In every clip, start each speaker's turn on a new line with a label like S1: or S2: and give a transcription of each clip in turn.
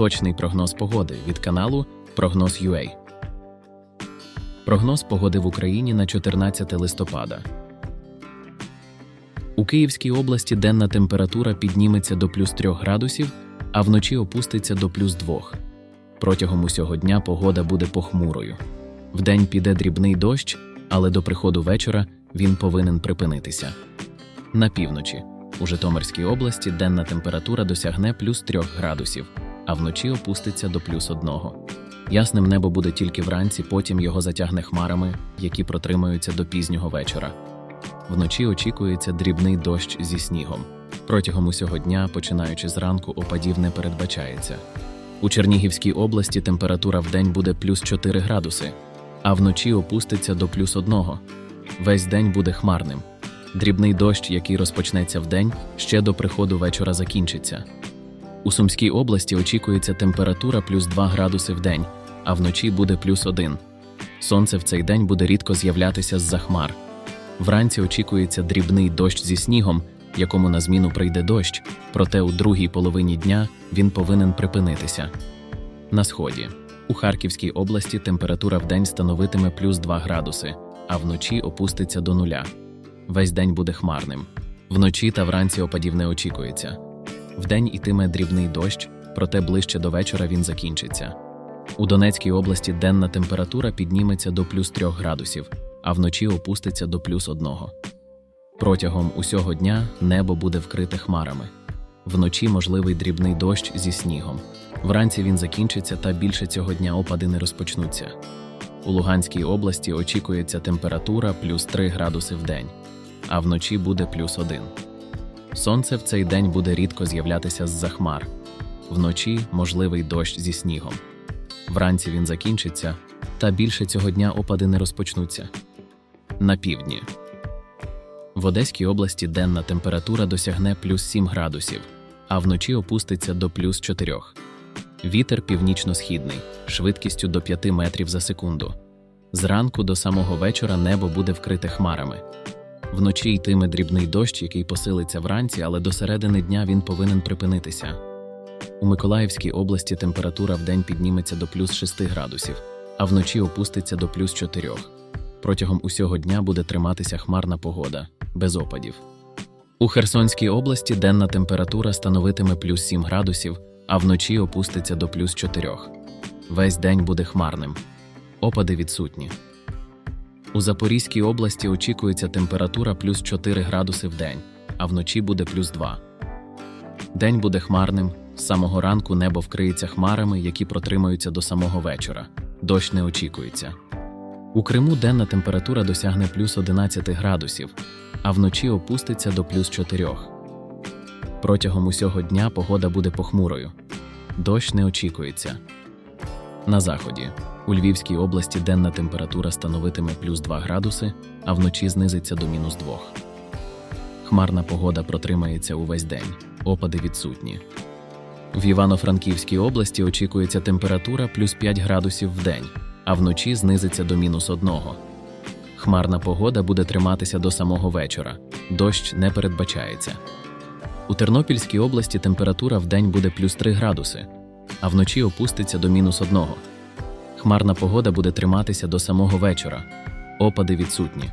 S1: Точний прогноз погоди від каналу Прогноз UA. Прогноз погоди в Україні на 14 листопада. У Київській області денна температура підніметься до плюс 3 градусів, а вночі опуститься до плюс 2. Протягом усього дня погода буде похмурою. Вдень піде дрібний дощ, але до приходу вечора він повинен припинитися. На півночі у Житомирській області денна температура досягне плюс 3 градусів, а вночі опуститься до плюс 1. Ясним небо буде тільки вранці, потім його затягне хмарами, які протримаються до пізнього вечора. Вночі очікується дрібний дощ зі снігом. Протягом усього дня, починаючи з ранку, опадів не передбачається. У Чернігівській області температура вдень буде плюс 4 градуси, а вночі опуститься до плюс 1. Весь день буде хмарним. Дрібний дощ, який розпочнеться вдень, ще до приходу вечора закінчиться. У Сумській області очікується температура плюс 2 градуси в день, а вночі буде плюс 1. Сонце в цей день буде рідко з'являтися з-за хмар. Вранці очікується дрібний дощ зі снігом, якому на зміну прийде дощ, проте у другій половині дня він повинен припинитися. На сході у Харківській області температура вдень становитиме плюс 2 градуси, а вночі опуститься до нуля. Весь день буде хмарним. Вночі та вранці опадів не очікується. Вдень ітиме дрібний дощ, проте ближче до вечора він закінчиться. У Донецькій області денна температура підніметься до плюс 3 градусів, а вночі опуститься до плюс 1. Протягом усього дня небо буде вкрите хмарами. Вночі можливий дрібний дощ зі снігом. Вранці він закінчиться та більше цього дня опади не розпочнуться. У Луганській області очікується температура плюс 3 градуси в день, а вночі буде плюс 1. Сонце в цей день буде рідко з'являтися з-за хмар. Вночі можливий дощ зі снігом. Вранці він закінчиться, та більше цього дня опади не розпочнуться. На півдні. В Одеській області денна температура досягне плюс 7 градусів, а вночі опуститься до плюс 4. Вітер північно-східний, швидкістю до 5 метрів за секунду. Зранку до самого вечора небо буде вкрите хмарами. Вночі йтиме дрібний дощ, який посилиться вранці, але до середини дня він повинен припинитися. У Миколаївській області температура вдень підніметься до плюс 6 градусів, а вночі опуститься до плюс 4. Протягом усього дня буде триматися хмарна погода, без опадів. У Херсонській області денна температура становитиме плюс 7 градусів, а вночі опуститься до плюс 4. Весь день буде хмарним. Опади відсутні. У Запорізькій області очікується температура плюс 4 градуси в день, а вночі буде плюс 2. День буде хмарним, з самого ранку небо вкриється хмарами, які протримаються до самого вечора. Дощ не очікується. У Криму денна температура досягне плюс 11 градусів, а вночі опуститься до плюс 4. Протягом усього дня погода буде похмурою. Дощ не очікується. На заході у Львівській області денна температура становитиме плюс 2 градуси, а вночі знизиться до мінус 2. Хмарна погода протримається увесь день, опади відсутні. В Івано-Франківській області очікується температура плюс 5 градусів в день, а вночі знизиться до мінус 1. Хмарна погода буде триматися до самого вечора. Дощ не передбачається. У Тернопільській області температура в день буде плюс 3 градуси, а вночі опуститься до мінус 1. Хмарна погода буде триматися до самого вечора. Опади відсутні.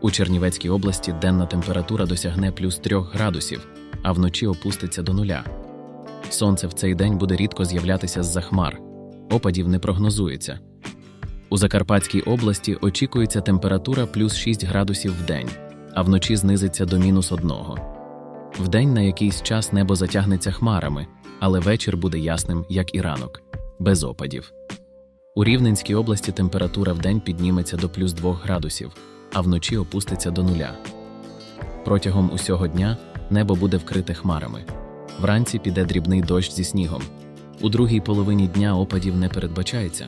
S1: У Чернівецькій області денна температура досягне плюс 3 градусів, а вночі опуститься до нуля. Сонце в цей день буде рідко з'являтися з-за хмар. Опадів не прогнозується. У Закарпатській області очікується температура плюс 6 градусів в день, а вночі знизиться до мінус 1. Вдень на якийсь час небо затягнеться хмарами, але вечір буде ясним, як і ранок, без опадів. У Рівненській області температура вдень підніметься до плюс 2 градусів, а вночі опуститься до нуля. Протягом усього дня небо буде вкрите хмарами. Вранці піде дрібний дощ зі снігом. У другій половині дня опадів не передбачається.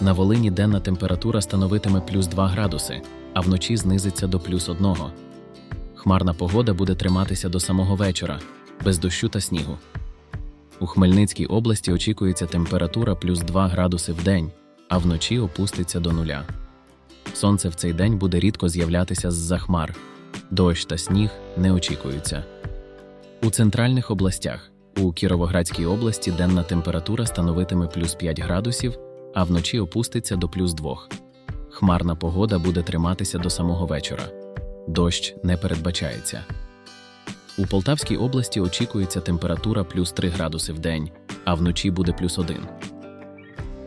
S1: На Волині денна температура становитиме плюс 2 градуси, а вночі знизиться до плюс 1. Хмарна погода буде триматися до самого вечора, без дощу та снігу. У Хмельницькій області очікується температура плюс 2 градуси в день, а вночі опуститься до нуля. Сонце в цей день буде рідко з'являтися з-за хмар. Дощ та сніг не очікуються. У центральних областях У Кіровоградській області денна температура становитиме плюс 5 градусів, а вночі опуститься до плюс 2. Хмарна погода буде триматися до самого вечора. Дощ не передбачається. У Полтавській області очікується температура плюс 3 градуси в день, а вночі буде плюс 1.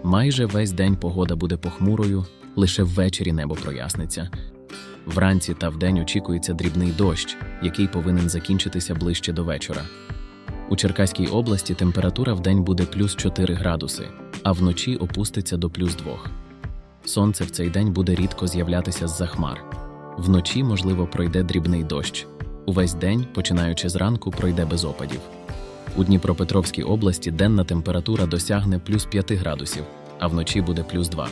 S1: Майже весь день погода буде похмурою, лише ввечері небо проясниться. Вранці та вдень очікується дрібний дощ, який повинен закінчитися ближче до вечора. У Черкаській області температура вдень буде плюс 4 градуси, а вночі опуститься до плюс 2. Сонце в цей день буде рідко з'являтися з-за хмар. Вночі, можливо, пройде дрібний дощ. Увесь день, починаючи зранку, пройде без опадів. У Дніпропетровській області денна температура досягне плюс 5 градусів, а вночі буде плюс 2.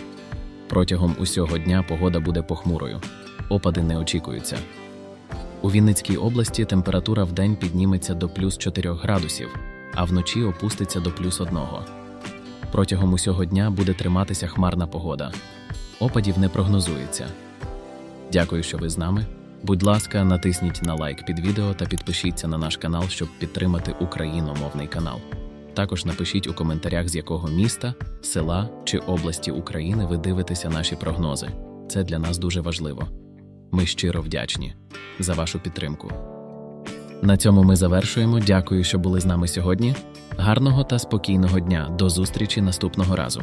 S1: Протягом усього дня погода буде похмурою. Опади не очікуються. У Вінницькій області температура вдень підніметься до плюс 4 градусів, а вночі опуститься до плюс 1. Протягом усього дня буде триматися хмарна погода. Опадів не прогнозується. Дякую, що ви з нами. Будь ласка, натисніть на лайк під відео та підпишіться на наш канал, щоб підтримати україномовний канал. Також напишіть у коментарях, з якого міста, села чи області України ви дивитеся наші прогнози. Це для нас дуже важливо. Ми щиро вдячні за вашу підтримку. На цьому ми завершуємо. Дякую, що були з нами сьогодні. Гарного та спокійного дня. До зустрічі наступного разу.